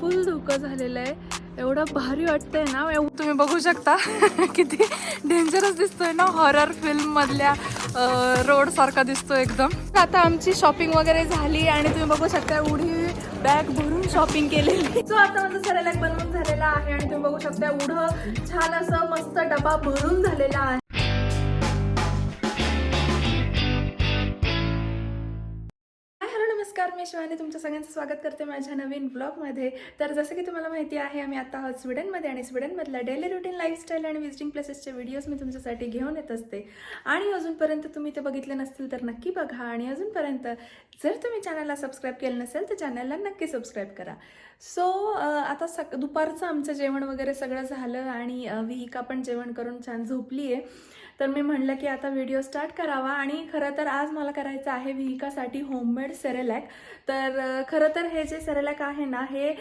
फुल धुकं झालेलं आहे. एवढं भारी वाटतंय ना. तुम्ही बघू शकता किती डेंजरस दिसतोय ना हॉरर फिल्म मधल्या रोड सारखा दिसतोय एकदम. आता आमची शॉपिंग वगैरे झाली आणि तुम्ही बघू शकता एवढी बॅग भरून शॉपिंग केलेली. जो आता माझं सरेलॅक बनवून झालेला आहे आणि तुम्ही बघू शकता एवढं छान असं मस्त डबा भरून झालेला आहे. मी शिवानी तुमच्या सगळ्यांचं स्वागत करते माझ्या नवीन ब्लॉगमध्ये तर जसं की तुम्हाला माहिती आहे आम्ही आता आहोत स्वीडनमध्ये आणि स्वीडनमधल्या डेली रुटीन लाईफस्टाईल आणि विजिटिंग प्लेसेसचे व्हिडिओज मी तुमच्यासाठी घेऊन येत असते. आणि अजूनपर्यंत तुम्ही ते बघितले नसतील तर नक्की बघा. आणि अजूनपर्यंत जर तुम्ही चॅनलला सबस्क्राईब केलं नसेल तर चॅनलला नक्की सबस्क्राईब करा. सो आता सक दुपारचं आमचं जेवण वगैरे सगळं झालं आणि अ, विहिका पण जेवण करून छान झोपली आहे तर मी म्हणलं की आता व्हिडिओ स्टार्ट करावा आणि खरं तर आज मला करायचं आहे विहिकासाठी होममेड सेरेलॅक. तर खरं तर हे जे सेरेलॅक आहे ना हे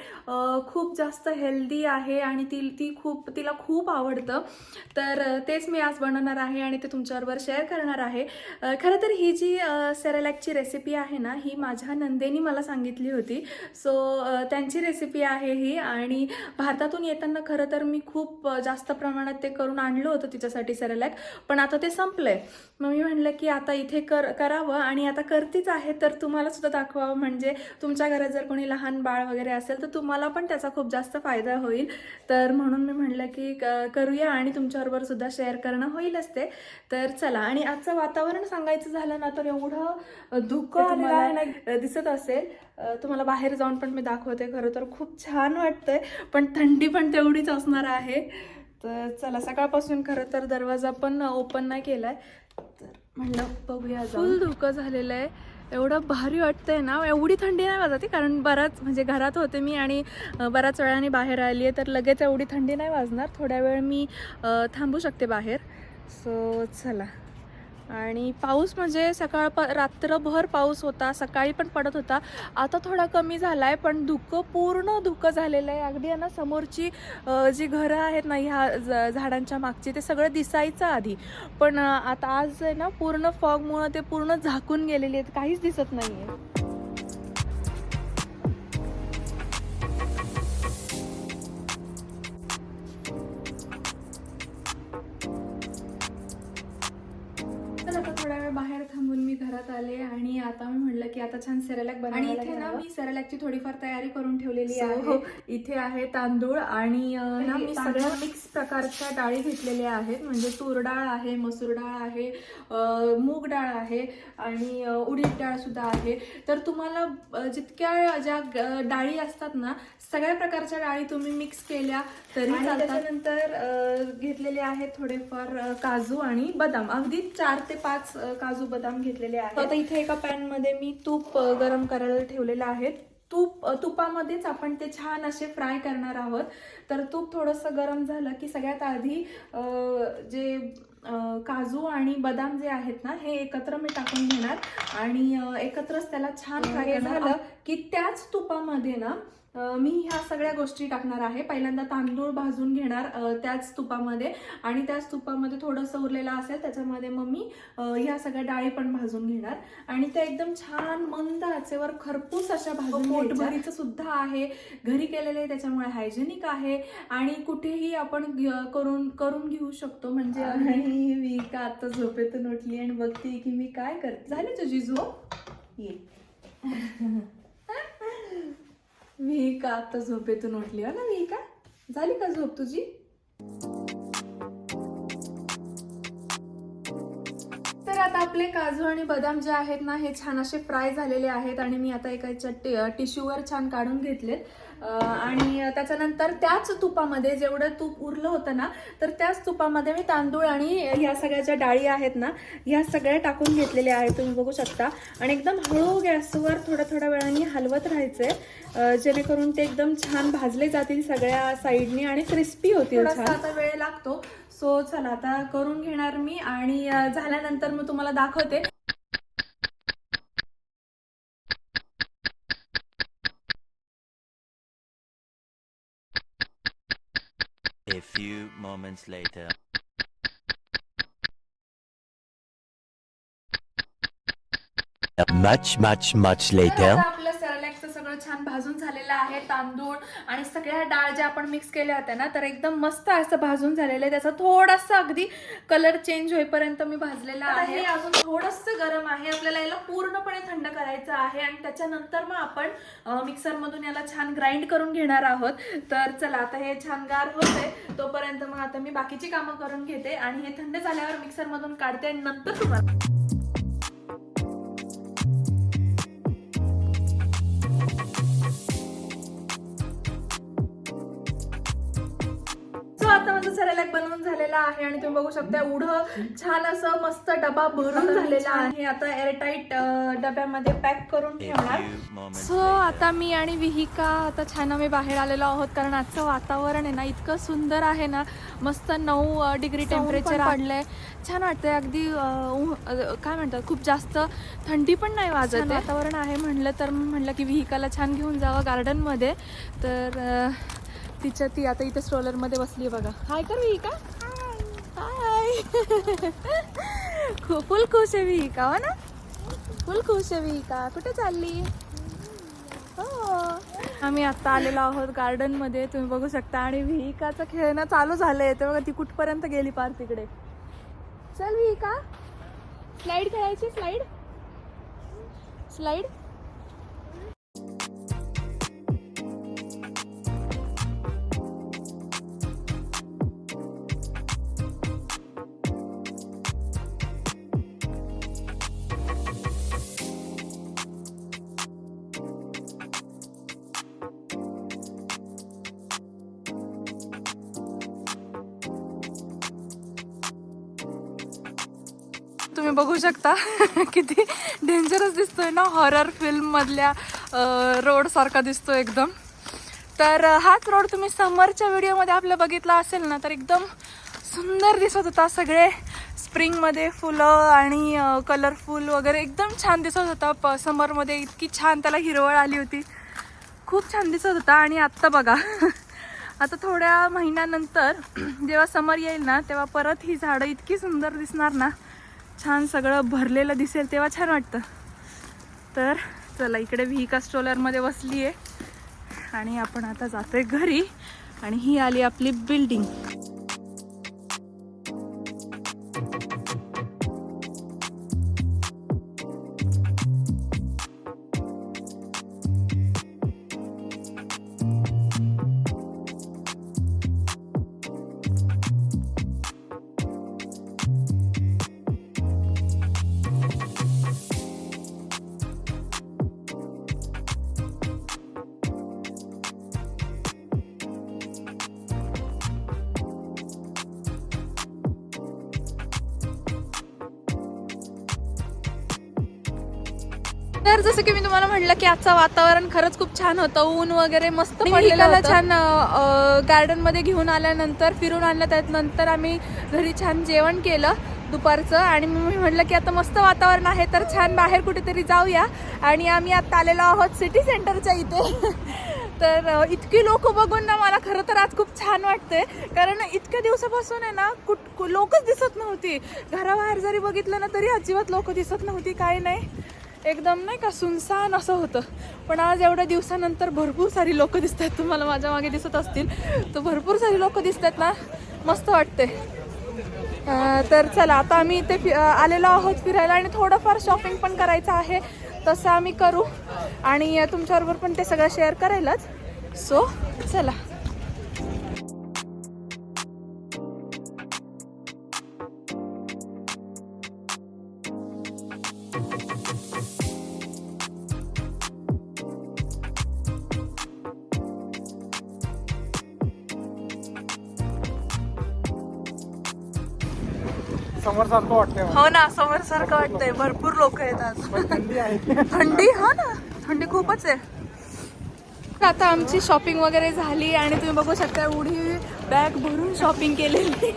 खूप जास्त हेल्दी आहे आणि ती ती खूप तिला खूप आवडतं. तर तेच मी आज बनवणार आहे आणि ते तुमच्याबरोबर शेअर करणार आहे. खरं तर ही जी सेरेलॅकची रेसिपी आहे ना ही माझ्या नंदेनी मला सांगितली होती. सो त्यांची रेसिपी आहे ही आणि भारतातून येताना खरं तर मी खूप जास्त प्रमाणात ते करून आणलं होतं तिच्यासाठी सेरेलॅक. पण आता ते संपलंय. मग मी म्हणलं की आता इथे कर करावं आणि आता करतीच आहे तर तुम्हाला सुद्धा दाखवावं. म्हणजे तुमच्या घरात जर कोणी लहान बाळ वगैरे असेल तर तुम्हाला पण त्याचा खूप जास्त फायदा होईल. तर म्हणून मी म्हणलं की करूया आणि तुमच्याबरोबर सुद्धा शेअर करणं होईलच ते. तर चला आणि आजचं वातावरण सांगायचं झालं ना तर एवढं धुकं आहे अ, दिसत असेल तुम्हाला बाहेर जाऊन पण मी दाखवते. खरं तर खूप छान वाटतंय पण थंडी पण तेवढीच असणार आहे. तर चला सकाळपासून खरं तर दरवाजा पण ओपन नाही केलाय. तर म्हणलं बघूया फुल धुकं झालेलं आहे. एवढं भारी वाटतंय ना. एवढी थंडी नाही वाजत कारण बराच म्हणजे घरात होते मी आणि बऱ्याच वेळाने बाहेर आली आहे तर लगेच एवढी थंडी नाही वाजणार. थोड्या वेळ मी थांबू शकते बाहेर. सो चला. आणि पाऊस म्हणजे सकाळ प रात्रभर पाऊस होता सकाळी पण पडत होता. आता थोडा कमी झाला आहे पण धुकं पूर्ण धुकं झालेलं आहे. अगदी आहे ना समोरची जी घरं आहेत ना ह्या झाडांच्या मागची ते सगळं दिसायचं आधी. पण आता आज आहे ना पूर्ण फॉगमुळं ते पूर्ण झाकून गेलेली आहेत. काहीच दिसत नाही आहे आता छान सेरेलॅक आणि इथे ना मी सेरेलॅकची थोडीफार तयारी करून ठेवलेली आहे. इथे आहे तांदूळ आणि ना मी सगळ्या मिक्स प्रकारच्या डाळी घेतलेल्या आहेत. म्हणजे तूर डाळ आहे मसूर डाळ आहे मूग डाळ आहे आणि उडीद डाळ सुद्धा आहे. तर तुम्हाला जितक्या ज्या डाळी असतात ना सगळ्या प्रकारच्या डाळी तुम्ही मिक्स केल्या तरी त्याच्यानंतर घेतलेले आहेत थोडेफार काजू आणि बदाम. अगदी चार ते पाच काजू बदाम घेतलेले आहेत. आता इथे एका पॅनमध्ये मी तूप गरम करायला ठेवलेलं आहे. तूप तुपामध्येच आपण ते छान असे फ्राय करणार आहोत. तर तूप थोडंसं गरम झालं की सगळ्यात आधी जे काजू आणि बदाम जे आहेत ना हे एकत्र मी टाकून घेणार. आणि एकत्रच त्याला छान फ्राय झालं की त्याच तुपामध्ये ना मी ह्या सगळ्या गोष्टी टाकणार आहे. पहिल्यांदा तांदूळ भाजून घेणार त्याच तुपामध्ये. आणि त्याच तुपामध्ये थोडंसं उरलेलं असेल त्याच्यामध्ये मग मी ह्या सगळ्या डाळी पण भाजून घेणार. आणि त्या एकदम छान मंद आचेवर खरपूस अशा भाजून पोटभरीचं सुद्धा आहे. घरी केलेलं आहे त्याच्यामुळे हायजेनिक आहे. आणि कुठेही आपण करून करून घेऊ शकतो. म्हणजे आणि मी का आता झोपेतून उठली आणि बघते की मी काय करते. झाली तुझी झोप? ये. मी का आता झोपेतून उठली? हो ना मी का? झाली का झोप तुझी? तर आता आपले काजू आणि बदाम जे आहेत ना हे छान असे फ्राय झालेले आहेत आणि मी आता एका टिश्यूवर छान काढून घेतलेत. आणि त्याच्यानंतर त्याच तुपामध्ये जेवढं तूप उरलं होतं ना तर त्याच तुपामध्ये मी तांदूळ आणि ह्या सगळ्या ज्या डाळी आहेत ना ह्या सगळ्या टाकून घेतलेल्या आहेत तुम्ही बघू शकता. आणि एकदम हळू गॅसवर थोड्या थोड्या वेळाने हलवत राहायचंय अं, जेणेकरून ते एकदम छान भाजले जातील सगळ्या साईडनी आणि क्रिस्पी होतील आता वेळ लागतो. सो चला आता करून घेणार मी आणि झाल्यानंतर मग तुम्हाला दाखवते. Few moments later. Much, much, much later. तांदूळ आणि सगळ्या डाळ ज्या आपण मिक्स केल्या होत्या ना तर एकदम मस्त असं भाजून झालेलं आहे. त्याचा थोडासा अगदी कलर चेंज होईपर्यंत मी भाजलेला आहे. अजून थोडंसं गरम आहे. आपल्याला याला पूर्णपणे थंड करायचं आहे आणि त्याच्यानंतर मग आपण मिक्सरमधून याला छान ग्राइंड करून घेणार आहोत. तर चला आता हे छान गार होते तोपर्यंत मग आता मी बाकीची कामं करून घेते आणि हे थंड झाल्यावर मिक्सरमधून काढते आणि नंतर तुम्हाला सरेलॅक बनवून झालेला आहे आणि तुम्ही बघू शकता एवढं छान असं मस्त डबा भरून झालेला आहे. आता एअरटाईट डब्यामध्ये पॅक करून ठेवणार. सो. आता मी आणि विहिका आता छान आम्ही बाहेर आलेलो आहोत कारण आजचं वातावरण आहे ना इतकं सुंदर आहे ना. मस्त नऊ डिग्री टेम्परेचर पडलंय. छान वाटतंय. अगदी काय म्हणतात खूप जास्त थंडी पण नाही वाजत. वातावरण आहे. म्हणलं तर म्हणलं की विहिकाला छान घेऊन जावं गार्डनमध्ये तर तिच्या ती आता इथे स्ट्रोलरमध्ये बसली आहे बघा. हाय कर का हाय खूप फुल खुश आहे विहिका हो ना? फुल खुश आहे का कुठे चालली? हो. आम्ही आता आलेलो आहोत गार्डनमध्ये. तुम्ही बघू शकता. आणि विहिकाचं खेळणं चालू झालंय. ते बघा ती कुठपर्यंत गेली पार तिकडे. चल विहिका. स्लाइड खेळायची स्लाइड स्लाइड तुम्ही बघू शकता. किती डेंजरस दिसतोय ना हॉरर फिल्म मधल्या रोड सारखा दिसतो एकदम. तर हाच रोड तुम्ही समरच्या व्हिडिओमध्ये आपलं बघितला असेल ना तर एकदम सुंदर दिसत होता सगळे. स्प्रिंगमध्ये फुलं आणि कलरफुल वगैरे एकदम छान दिसत होता. प समरमध्ये इतकी छान त्याला हिरवळ आली होती. खूप छान दिसत होता आणि आत्ता बघा. आता थोड्या महिन्यानंतर जेव्हा समर येईल ना तेव्हा परत ही झाडं इतकी सुंदर दिसणार ना. छान सगळं भरलेलं दिसेल तेव्हा छान वाटतं. तर चला इकडे व्हीका स्ट्रोलरमध्ये बसली आहे आणि आपण आता जातोय घरी. आणि ही आली आपली बिल्डिंग तर जसं की मी तुम्हाला म्हटलं की आजचं वातावरण खरंच खूप छान होतं. ऊन वगैरे मस्त पडलेलं छान गार्डनमध्ये घेऊन आल्यानंतर फिरून आणलं त्यानंतर आम्ही घरी छान जेवण केलं दुपारचं. आणि मी म्हटलं की आता मस्त वातावरण आहे तर छान बाहेर कुठेतरी जाऊया. आणि आम्ही आता आलेलो आहोत सिटी सेंटरच्या इथे. तर इतकी लोक बघून ना मला खरं तर आज खूप छान वाटतंय. कारण इतक्या दिवसापासून आहे ना कुठ लोकच दिसत नव्हती. घराबाहेर जरी बघितलं ना तरी अजिबात लोक दिसत नव्हती काही नाही. एकदम नाही का सुनसान असं होतं. पण आज एवढ्या दिवसानंतर भरपूर सारी लोकं दिसत आहेत तुम्हाला माझ्या मागे दिसत असतील. तर भरपूर सारी लोकं दिसत आहेत ना. मस्त वाटते तर चला आता आम्ही इथे फि- आलेलो आहोत फिरायला आणि थोडंफार शॉपिंग पण करायचं आहे. तसं आम्ही करू. आणि तुमच्याबरोबर पण ते सगळं शेअर करायलाच सो चला. समोर सारखं वाटतंय. हो ना समोर सारखं वाटतंय. भरपूर लोक येतात थंडी आहे. थंडी हो ना. थंडी खूपच आहे. आता आमची शॉपिंग वगैरे झाली आणि तुम्ही बघू शकता एवढी बॅग भरून शॉपिंग केलेली.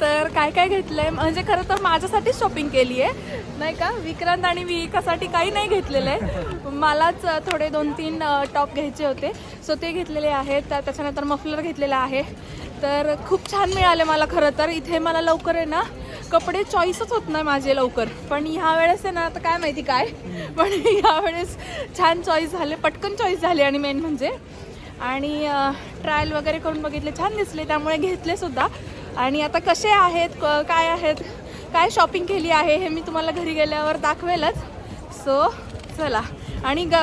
तर काय काय घेतलंय? म्हणजे खरं तर माझ्यासाठीच शॉपिंग केली आहे नाही का? विक्रांत आणि विकासाठी काही नाही घेतलेलं आहे. मलाच थोडे दोन तीन टॉप घ्यायचे होते. सो ते घेतलेले आहेत. त्या- त्याच्यानंतर मफलर घेतलेला आहे. तर खूप छान मिळाले मला खरं तर. इथे मला लवकर आहे ना कपडे चॉईसच होत नाही माझे लवकर. पण ह्या वेळेस आहे ना आता काय माहिती काय? पण ह्या वेळेस छान चॉईस झाले पटकन चॉईस झाले आणि मेन म्हणजे. आणि ट्रायल वगैरे करून बघितले छान दिसले त्यामुळे घेतले सुद्धा. आणि आता कसे आहेत क- काय आहेत काय शॉपिंग केली आहे हे मी तुम्हाला घरी गेल्यावर दाखवेलच. सो चला. आणि ग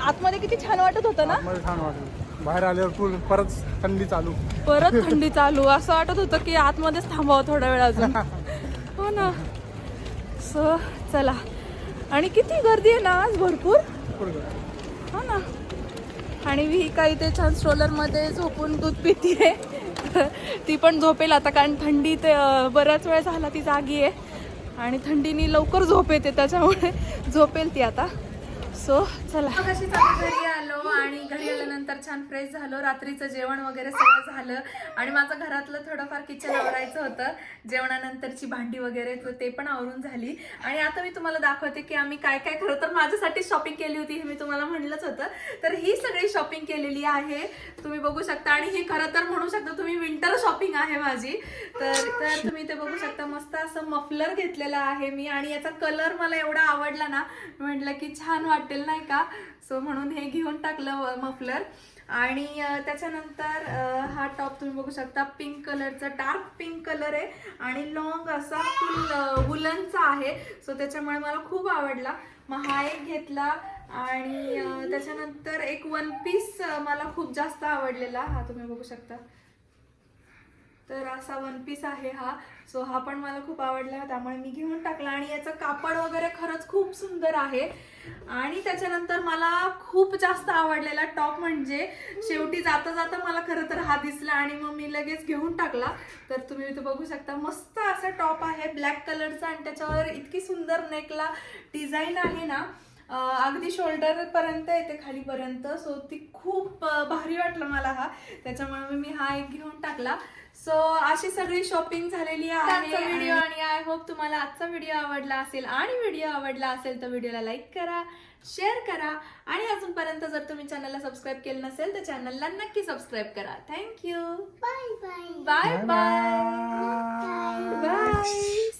आतमध्ये किती छान वाटत होतं ना? छान वाटत बाहेर आल्यावर फुल परत थंडी चालू. परत थंडी चालू. असं वाटत होतं की आतमध्येच थांबावं थोडा वेळ अजून. हो ना. सो चला. आणि किती गर्दी आहे ना आज? भरपूर. हो ना. आणि ही काही ते छान स्ट्रोलरमध्ये झोपून दूध पितीये. ती पण झोपेल आता कारण थंडी ते बऱ्याच वेळ झाला ती जागी आहे. आणि थंडीनी लवकर झोप येते त्याच्यामुळे झोपेल ती आता. सो चला. कशी आलो आणि घरी आल्यानंतर छान फ्रेश झालो. रात्रीचं जेवण वगैरे सगळं झालं. आणि माझं घरातलं थोडंफार किचन आवरायचं होतं. जेवणानंतरची भांडी वगैरे ते पण आवरून झाली. आणि आता मी तुम्हाला दाखवते की आम्ही काय काय खरं तर माझ्यासाठी शॉपिंग केली होती हे मी तुम्हाला म्हणलंच होतं. तर ही सगळी शॉपिंग केलेली आहे. तुम्ही बघू शकता. आणि ही खरं तर म्हणू शकता तुम्ही विंटर शॉपिंग आहे माझी. तर तर तुम्ही ते बघू शकता. मस्त असं मफलर घेतलेलं आहे मी. आणि याचा कलर मला एवढा आवडला ना. म्हटलं की छान वाटेल नाही का? सो म्हणून हे घेऊन टाकलं मफलर. आणि त्याच्यानंतर हा टॉप तुम्ही बघू शकता पिंक कलरचा डार्क पिंक कलर आहे. आणि लॉंग असा फुल वुलनचा आहे. सो त्याच्यामुळे मला खूप आवडला. मग हा एक घेतला. आणि त्याच्यानंतर एक वन पीस मला खूप जास्त आवडलेला. हा तुम्ही बघू शकता. तर असा वन पीस आहे हा. सो हा पण मला खूप आवडला त्यामुळे मी घेऊन टाकला. आणि याचं कापड वगैरे खरंच खूप सुंदर आहे. आणि त्याच्यानंतर मला खूप जास्त आवडलेला टॉप म्हणजे शेवटी जाता जाता मला खरं तर हा दिसला आणि मग मी लगेच घेऊन टाकला. तर तुम्ही इथे बघू शकता मस्त असा टॉप आहे. ब्लॅक कलरचा आणि त्याच्यावर इतकी सुंदर नेकला डिझाईन आहे ना. अगदी शोल्डर पर्यंत येते खालीपर्यंत. सो ती खूप भारी वाटलं मला हा. त्याच्यामुळे मी हा एक घेऊन टाकला. सो अशी सगळी शॉपिंग झालेली आहे. व्हिडिओ आणि आय होप तुम्हाला आजचा व्हिडिओ आवडला असेल आणि व्हिडिओ आवडला असेल तर व्हिडिओला लाईक करा शेअर करा. आणि अजूनपर्यंत जर तुम्ही चॅनलला सबस्क्राईब केलं नसेल तर चॅनलला नक्की सबस्क्राईब करा. Thank you bye. Bye bye Bye. Bye